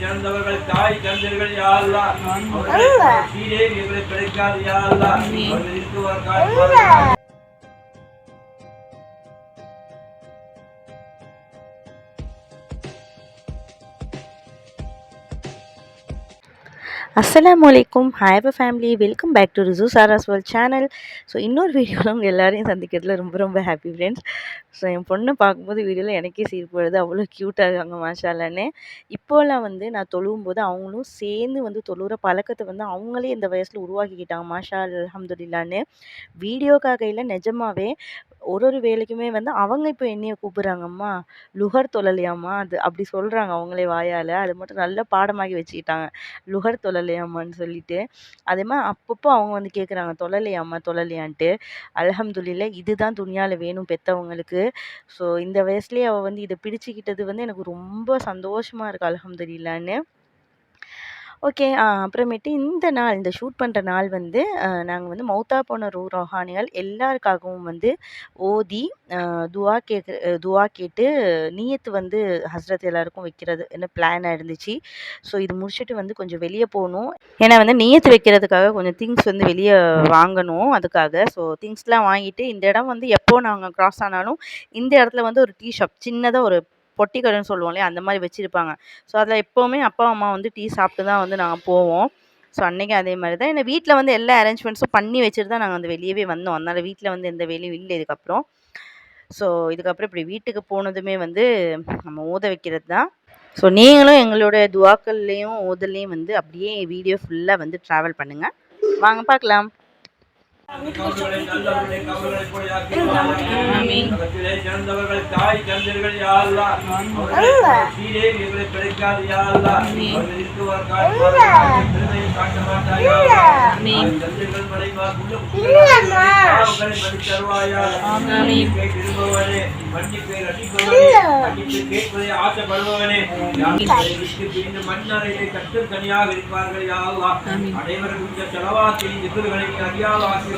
சிறந்தவர்கள் தாய் தந்தர்கள் யா அல்லாஹ் அவர்களுக்கு சீரே இவர்களை கிடைக்காது யா அல்லாஹ் அவர்கள் இருக்குவார் அஸ்ஸலாமு அலைக்கும். Hi family welcome back to Rizu Sara's world channel so இன்னொரு வீடியோவில் உங்கள் எல்லாரையும் சந்திக்கிறதுல ரொம்ப ரொம்ப ஹாப்பி ஃப்ரெண்ட்ஸ் ஸோ என் பொண்ணை பார்க்கும்போது வீடியோவில் எனக்கே சிரிப்பு வருது அவ்வளோ க்யூட்டாக இருக்காங்க மாஷாலான்னு இப்போலாம் வந்து நான் தொழுவும் போது அவங்களும் சேர்ந்து வந்து தொழுகிற பழக்கத்தை வந்து அவங்களே இந்த வயசில் உருவாக்கிக்கிட்டாங்க மாஷா அல்ஹம்துலில்லான்னு. வீடியோக்காக இல்லை நிஜமாவே ஒரு ஒரு வேலைக்குமே வந்து அவங்க இப்போ என்னைய கூப்பிட்றாங்கம்மா லுகர் தொழலையாம்மா? அது அப்படி சொல்கிறாங்க அவங்களே வாயால். அது மட்டும் நல்லா பாடமாகி வச்சுக்கிட்டாங்க லுகர் தொழலையாம்மான்னு சொல்லிட்டு. அதே மாதிரி அப்பப்போ அவங்க வந்து கேட்குறாங்க தொழலையாம்மா தொழலையான்ட்டு. அல்ஹம்துலில்லா இதுதான் துணியால் வேணும் பெற்றவங்களுக்கு ஸோ இந்த வயசுலேயே அவள் வந்து இதை பிடிச்சிக்கிட்டது வந்து எனக்கு ரொம்ப சந்தோஷமாக இருக்குது அல்ஹம்துலில்லான்னு. ஓகே. அப்புறமேட்டு இந்த நாள் இந்த ஷூட் பண்ணுற நாள் வந்து நாங்கள் வந்து மௌத்தா போன ரூ ரோஹானிகள் எல்லாருக்காகவும் வந்து ஓதி துவா கேட்கு துவா கேட்டு நீயத்து வந்து ஹஸ்ரத் எல்லாருக்கும் வைக்கிறது என்ன பிளானாக இருந்துச்சு. ஸோ இது முடிச்சுட்டு வந்து கொஞ்சம் வெளியே போகணும். ஏன்னா வந்து நீயத்து வைக்கிறதுக்காக கொஞ்சம் திங்ஸ் வந்து வெளியே வாங்கணும் அதுக்காக. ஸோ திங்ஸ்லாம் வாங்கிட்டு இந்த இடம் வந்து எப்போ நாங்கள் கிராஸ் ஆனாலும் இந்த இடத்துல வந்து ஒரு டீ ஷாப் சின்னதாக ஒரு பொட்டி கடைன்னு சொல்லுவோம் இல்லையா? அந்த மாதிரி வச்சுருப்பாங்க. ஸோ அதில் எப்போவுமே அப்பா அம்மா வந்து டீ சாப்பிட்டு தான் வந்து நாங்கள் போவோம். ஸோ அன்றைக்கி அதே மாதிரி தான். என்ன வீட்டில் வந்து எல்லா அரேஞ்ச்மெண்ட்ஸும் பண்ணி வச்சுட்டு தான் நாங்கள் அந்த வெளியவே வந்தோம். அதனால் வீட்டில் வந்து எந்த வேலையும் இல்லை இதுக்கப்புறம். ஸோ இதுக்கப்புறம் இப்படி வீட்டுக்கு போனதுமே வந்து நம்ம ஊத வைக்கிறது தான். ஸோ நீங்களும் எங்களுடைய துவாக்கள்லேயும் ஊதல்லையும் வந்து அப்படியே வீடியோ ஃபுல்லாக வந்து ட்ராவல் பண்ணுங்கள் வாங்க பார்க்கலாம். சிறந்தவர்கள் தாய் தந்தர்கள் யா கிடைக்காது யா காட்ட மாட்டாய் தந்தர்கள் மறைவா தருவாயா மன்னிப்பை ரசிப்பவனே மன்னிப்பை கேட்பதை ஆசைப்படுபவனே மண்ணறையிலே தனியாக இருப்பார்கள் அனைவரும் இந்த செலவாக்கி எதிர்களை அறியாத ஆசிரியர்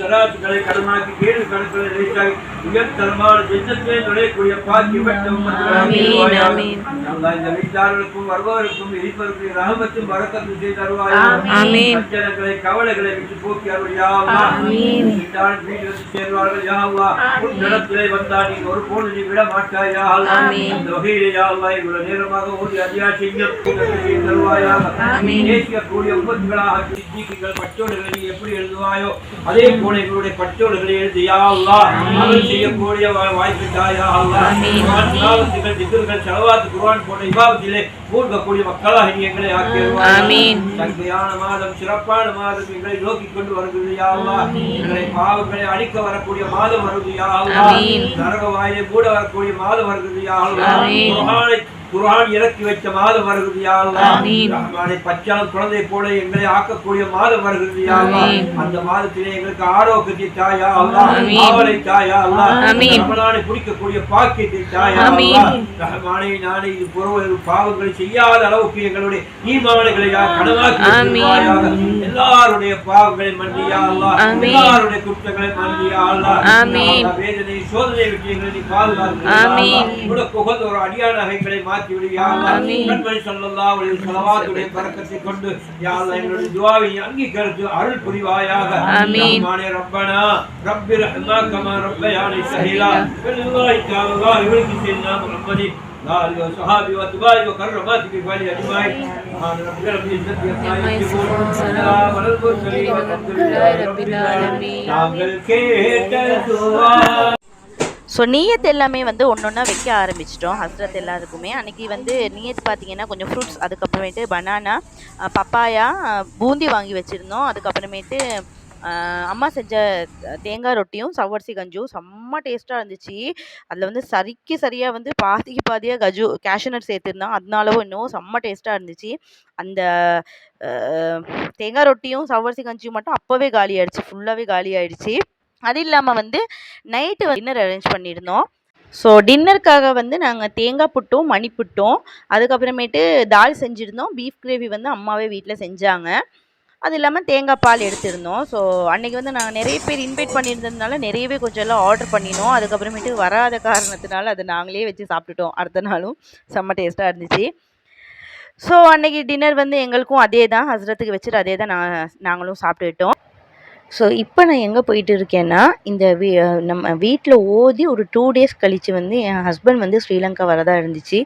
தராசுகளை கடமாக்கி கேடு நிறைத்தாய் உயர்தரமான ஜென்னத்திலே நுழையக்கூடிய பாக்கி வீட்டார்களுக்கும் வருபவருக்கும் இருப்பவருக்கும் ரஹமத்தும் வரக்கத்தும் செய்து தருவாயாக சஞ்சலங்களை கவலைகளை விட்டு போக்கி வீட்டிலிருந்து சேர்வார்கள் யா அல்லாஹ் உன் இடத்திலே வந்தால் நீ ஒரு போது நீ விட மாட்டாய் யா அல்லாஹ் அந்த வகையிலே யா அல்லாஹ் இவ்வளவு நேரமாக ஓடி அதிகா செய்யும் செய்து தருவாயாக. நேசிக்கக்கூடிய உபத்துகளாக சித்திக்குகள் பச்சோடுகளை நீ எப்படி எழுதுவாயோ அதே போல எங்களுடைய பச்சோடுகளை எழுதி யா அல்லாஹ் அவன் செய்யக்கூடிய வாய்ப்பு தாயா திலாவத்துகள் திக்ருகள் ஸலவாத் குர்ஆன் போன்ற இபாதத்திலே மூழ்கக்கூடிய மக்களாக நீ எங்களை சங்கையான மாதம் சிறப்பான மாதம் எங்களை நோக்கி கொண்டு வருகிறது யா அல்லாஹ் எங்களை பாவங்களை அழிக்க வரக்கூடிய மாதம் அல்லாஹ் நரக வாயிலே மூட வரக்கூடிய மாதம் வருகிறது குர்ஆன் இறக்கி வைத்த மாதம் வருகிறது பச்சான் குழந்தை போல எங்களை ஆக்கக்கூடிய மாதம் வருகிறது அந்த மாதத்திலே எங்களுக்கு ஆரோக்கியத்தை தாயா ஆவலை தாயா அல்லாஹ் ரமலானை குடிக்கக்கூடிய பாக்கியத்தை தாயா ரஹ்மானே நானே இது பொறுவது பாவங்களை செய்யாத அளவுக்கு எங்களுடைய கடமாக்கி வைத்திருவாயாக. எல்லாருடைய பாவங்களை மன்னியா அல்லாஹ் எல்லாருடைய குற்றங்களை மன்னியா அல்லாஹ். வேதனை சோதனை விட்டு எங்களை நீ பாதுகாத்து உனக்கு உகந்த ஒரு அடியானாக எங்களை மாற்றி விடுவியா அல்லாஹ் கண்மணி ஸல்லல்லாஹு அலைஹி வஸல்லம் ஸலவாத்துடைய பரக்கத்தை கொண்டு யா அல்லாஹ் எங்களுடைய துஆவை அங்கீகரித்து அருள் புரிவாயாக ரஹ்மானே ரப்பனா ரப்பி ரஹ்மா கமா ரப்பயானி ஸஹீலா பில்லாஹி தஆலா இவருக்கு செய்யனா முஹம்மதி آله وصحابه وأتباعه وكرمات بفعله أجمعين سبحان ربك رب العزة عما يصفون وسلام على المرسلين والحمد لله رب العالمين நாங்கள் கேட்ட துவா ஸோ நீயத் எல்லாமே வந்து ஒன்று ஒன்றா வைக்க ஆரம்பிச்சிட்டோம். ஹஸ்ரத் எல்லாருக்குமே. அன்றைக்கி வந்து நீயத் பார்த்தீங்கன்னா கொஞ்சம் ஃப்ரூட்ஸ் அதுக்கப்புறமேட்டு பனானா பப்பாயா பூந்தி வாங்கி வச்சுருந்தோம். அதுக்கப்புறமேட்டு அம்மா செஞ்ச தேங்காய் ரொட்டியும் சவ்வரிசி கஞ்சும் செம்ம டேஸ்ட்டாக இருந்துச்சு. அதில் வந்து சரிக்கு சரியாக வந்து பாதிக்கு பாதியாக கஜு கேஷ்யூநட் சேர்த்துருந்தோம். அதனாலவும் இன்னும் செம்ம டேஸ்ட்டாக இருந்துச்சு. அந்த தேங்காய் ரொட்டியும் சவ்வரிசி கஞ்சியும் மட்டும் அப்போவே காலி ஆயிடுச்சு ஃபுல்லாகவே காலி ஆயிடுச்சு அது இல்லாமல் வந்து நைட்டு டின்னர் அரேஞ்ச் பண்ணியிருந்தோம். ஸோ டின்னருக்காக வந்து நாங்கள் தேங்காய் புட்டும் மணி புட்டும். அதுக்கப்புறமேட்டு தால் செஞ்சுருந்தோம். பீஃப் கிரேவி வந்து அம்மாவே வீட்டில் செஞ்சாங்க. அது இல்லாமல் தேங்காய் பால் எடுத்திருந்தோம். ஸோ அன்றைக்கி வந்து நாங்கள் நிறைய பேர் இன்வைட் பண்ணியிருந்ததுனால நிறையவே கொஞ்சம் எல்லாம் ஆர்டர் பண்ணினோம். அதுக்கப்புறமேட்டு வராத காரணத்தினால அதை நாங்களே வச்சு சாப்பிட்டுட்டோம். அடுத்த நாளும் செம்ம டேஸ்ட்டாக இருந்துச்சு. ஸோ அன்னைக்கு டின்னர் வந்து எங்களுக்கும் அதே தான் ஹஸ்ரத்துக்கு வச்சுட்டு அதே தான் நான் நாங்களும் சாப்பிட்டுட்டோம் ஸோ இப்போ நான் எங்கே போயிட்டு இருக்கேன்னா இந்த வீ நம்ம வீட்டில் ஓதி ஒரு டூ டேஸ் கழித்து வந்து என் ஹஸ்பண்ட் வந்து ஸ்ரீலங்கா வரதா இருந்துச்சு.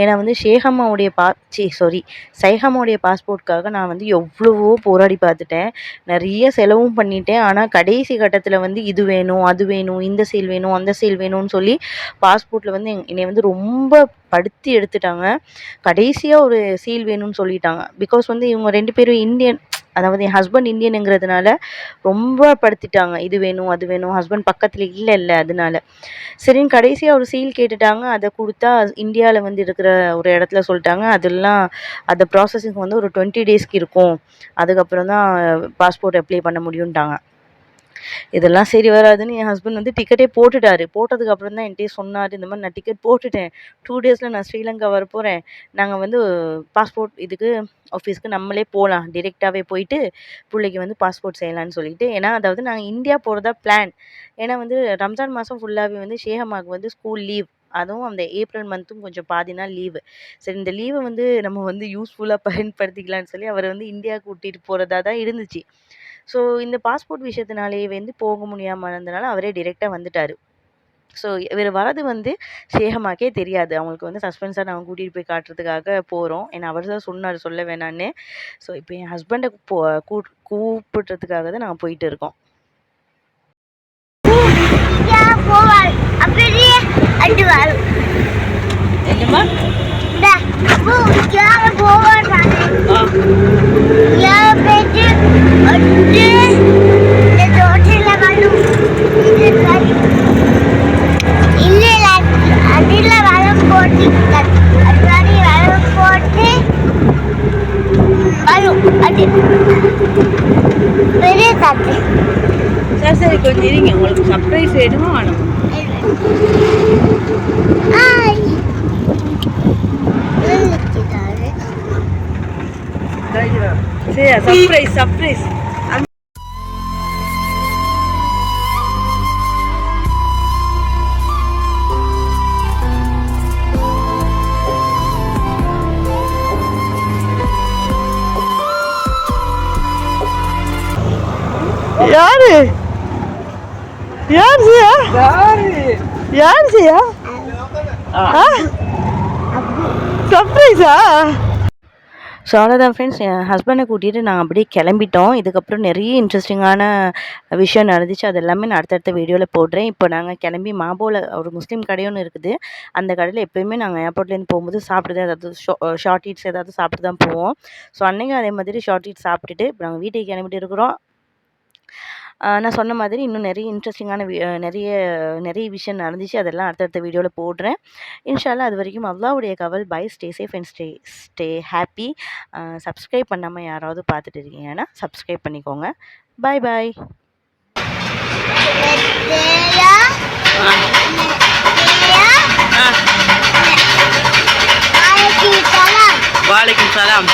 ஏன்னா வந்து ஷேகம்மாவுடைய பா சி சாரி சைஹம்மாவுடைய பாஸ்போர்ட்காக நான் வந்து எவ்வளவோ போராடி பார்த்துட்டேன். நிறைய செலவும் பண்ணிட்டேன். ஆனால் கடைசி கட்டத்தில் வந்து இது வேணும் அது வேணும் இந்த சீல் வேணும் அந்த சீல் வேணும்னு சொல்லி பாஸ்போர்ட்டில் வந்து என்னை வந்து ரொம்ப படுத்தி எடுத்துட்டாங்க. கடைசியாக ஒரு சீல் வேணும்னு சொல்லிட்டாங்க. பிகாஸ் வந்து இவங்க ரெண்டு பேரும் இந்தியன் அதாவது என் ஹஸ்பண்ட் இந்தியனுங்கிறதுனால ரொம்ப படுத்திட்டாங்க. இது வேணும் அது வேணும். ஹஸ்பண்ட் பக்கத்தில் இல்லை இல்லை அதனால. சரின்னு கடைசியாக ஒரு சீல் கேட்டுட்டாங்க. அதை கொடுத்தா இந்தியாவில் வந்து இருக்கிற ஒரு இடத்துல சொல்லிட்டாங்க. அதெல்லாம் அந்த ப்ராசஸிங் வந்து ஒரு டுவெண்ட்டி டேஸ்க்கு இருக்கும். அதுக்கப்புறம் தான் பாஸ்போர்ட் அப்ளை பண்ண முடியும்ட்டாங்க. இதெல்லாம் சரி வராதுன்னு என் ஹஸ்பண்ட் வந்து டிக்கெட்டே போட்டுட்டாரு. போட்டதுக்கு அப்புறம் தான் என்கிட்டயே சொன்னார் இந்த மாதிரி நான் டிக்கெட் போட்டுட்டேன். டூ டேஸில் நான் ஸ்ரீலங்கா வர போகிறேன் நாங்கள் வந்து பாஸ்போர்ட் இதுக்கு ஆஃபீஸ்க்கு நம்மளே போகலாம் டிரெக்டாகவே போயிட்டு பிள்ளைக்கு வந்து பாஸ்போர்ட் செய்யலாம்னு சொல்லிட்டு. ஏன்னா அதாவது நாங்கள் இந்தியா போகிறதா பிளான் ஏன்னா வந்து ரம்ஜான் மாதம் ஃபுல்லாகவே வந்து ஷேஹமாக்கு வந்து ஸ்கூல் லீவ் அதுவும் அந்த ஏப்ரல் மந்த்தும் கொஞ்சம் பாதினா லீவு சரி இந்த லீவை வந்து நம்ம வந்து யூஸ்ஃபுல்லாக பயன்படுத்திக்கலாம்னு சொல்லி அவர் வந்து இந்தியா கூட்டிகிட்டு போகிறதா தான் இருந்துச்சு. ஸோ இந்த பாஸ்போர்ட் விஷயத்தினாலேயே வந்து போக முடியாமல் இருந்தனால அவரே டிரெக்டாக வந்துட்டார். ஸோ இவர் வரது வந்து ஷேகமாக்கே தெரியாது. அவங்களுக்கு வந்து சஸ்பென்ஸாக நாங்கள் கூட்டிகிட்டு போய் காட்டுறதுக்காக போகிறோம் ஏன்னா அவர் தான் சொன்னார் சொல்ல வேணான்னு. ஸோ இப்போ என் ஹஸ்பண்டை போ கூப்பிடுறதுக்காக தான் நாங்கள் போயிட்டு இருக்கோம். என்னம்மா இந்த பூ இந்தியாவ போவாள் இந்தியாவ போயிட்டு வந்து இந்த தோட்டத்தில் வரும் இது சரி இல்லை இல்லை அதில் வரம் போட்டு அது மாதிரி வரம் போட்டு வரும் அது பெரிய தட்டு சரி சரி கொஞ்சம் இருங்க உங்களுக்கு சர்ப்ரைஸ் வேணுமா வேணும் Ay. Nandito சரி சர்ப்ரைஸ் சர்ப்ரைஸ் யாரு யார் செய்யா யார்? செய்யா சர்ப்ரைஸா? ஸோ அவ்வளோதான் ஃப்ரெண்ட்ஸ் என் ஹஸ்பண்டை கூட்டிகிட்டு நாங்கள் அப்படியே கிளம்பிட்டோம். இதுக்கப்புறம் நிறைய இன்ட்ரெஸ்டிங்கான விஷயம் நடந்துச்சு. அது எல்லாமே நான் அடுத்தடுத்த வீடியோவில் போடுறேன். இப்போ நாங்கள் கிளம்பி மாம்போவில் ஒரு முஸ்லீம் கடையொன்று இருக்குது. அந்த கடையில் எப்போயுமே நாங்கள் ஏர்போர்ட்லேருந்து போகும்போது சாப்பிட்டு தான் ஏதாவது ஷார்ட் ஈட்ஸ் ஏதாவது சாப்பிட்டு தான் போவோம். ஸோ அன்றைக்கும் அதே மாதிரி ஷார்ட் ஈட் சாப்பிட்டுட்டு இப்போ நாங்கள் வீட்டுக்கு கிளம்பிட்டு இருக்கிறோம். நான் சொன்ன மாதிரி இன்னும் நிறைய இன்ட்ரெஸ்டிங்கான நிறைய நிறைய விஷயம் நடந்துச்சு அதெல்லாம் அடுத்தடுத்த வீடியோவில் போடுறேன் இன்ஷால்லா அது வரைக்கும் அல்லாவுடைய கவல் bye stay safe and stay stay happy subscribe பண்ணாமல் யாராவது பார்த்துட்டு இருக்கீங்கன்னா சப்ஸ்கிரைப் பண்ணிக்கோங்க பாய் பாய். Medea. Waalaikumsalam.